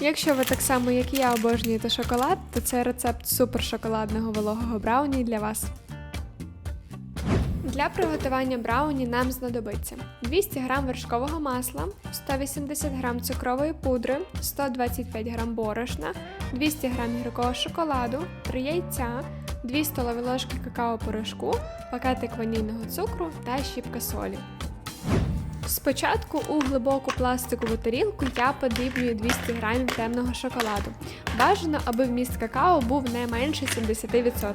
Якщо ви так само, як і я, обожнюєте шоколад, то це рецепт супершоколадного вологого брауні для вас. Для приготування брауні нам знадобиться 200 г вершкового масла, 180 г цукрової пудри, 125 г борошна, 200 г гіркого шоколаду, 3 яйця, 2 столові ложки какао-порошку, пакетик ванільного цукру та щіпка солі. Спочатку у глибоку пластикову тарілку я подрібнюю 200 г темного шоколаду. Бажано, аби вміст какао був не менше 70%.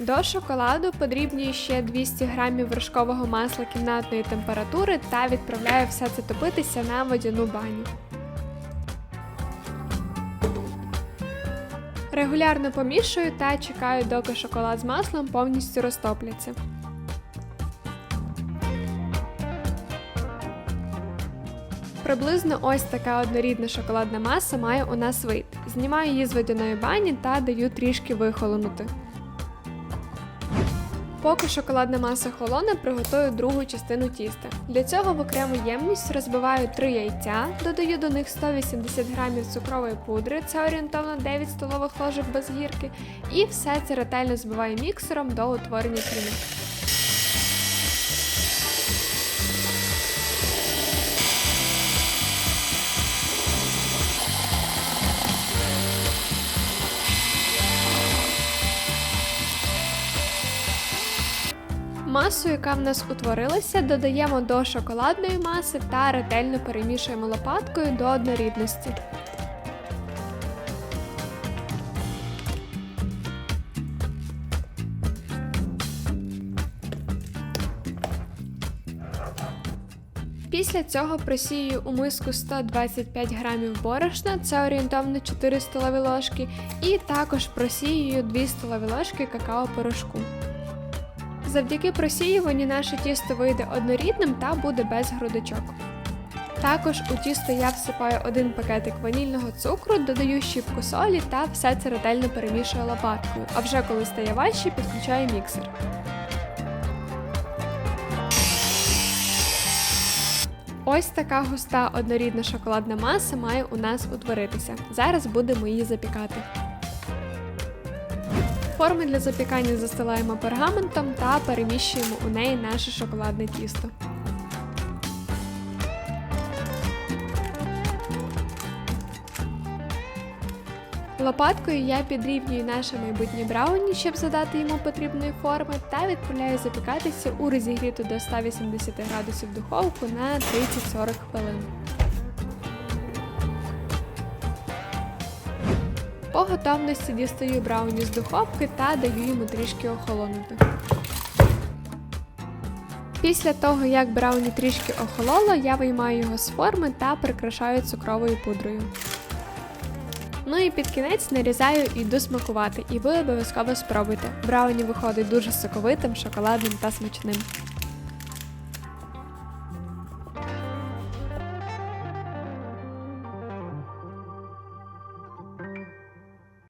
До шоколаду подрібнюю ще 200 г вершкового масла кімнатної температури та відправляю все це топитися на водяну баню. Регулярно помішую та чекаю, доки шоколад з маслом повністю розтопляться. Приблизно ось така однорідна шоколадна маса має у нас вид. Знімаю її з водяної бані та даю трішки вихолонути. Поки шоколадна маса холоне, приготую другу частину тіста. Для цього в окрему ємність розбиваю 3 яйця, додаю до них 180 г цукрової пудри, це орієнтовно 9 столових ложок без гірки, і все це ретельно збиваю міксером до утворення піни. Масу, яка в нас утворилася, додаємо до шоколадної маси та ретельно перемішуємо лопаткою до однорідності. Після цього просію у миску 125 грамів борошна, це орієнтовно 4 столові ложки, і також просіюю 2 столові ложки какао-порошку. Завдяки просіюванню наше тісто вийде однорідним та буде без грудочок. Також у тісто я всипаю один пакетик ванільного цукру, додаю щіпку солі та все це ретельно перемішую лопаткою, а вже коли стає важче, підключаю міксер. Ось така густа однорідна шоколадна маса має у нас утворитися. Зараз будемо її запікати. Форми для запікання застилаємо пергаментом та переміщуємо у неї наше шоколадне тісто. Лопаткою я підрівнюю наше майбутнє брауні, щоб задати йому потрібної форми, та відправляю запікатися у розігріту до 180 градусів духовку на 30-40 хвилин. По готовності дістаю брауні з духовки та даю йому трішки охолонути. Після того, як брауні трішки охололо, я виймаю його з форми та прикрашаю цукровою пудрою. Ну і під кінець нарізаю і йду смакувати, і ви обов'язково спробуйте. Брауні виходить дуже соковитим, шоколадним та смачним.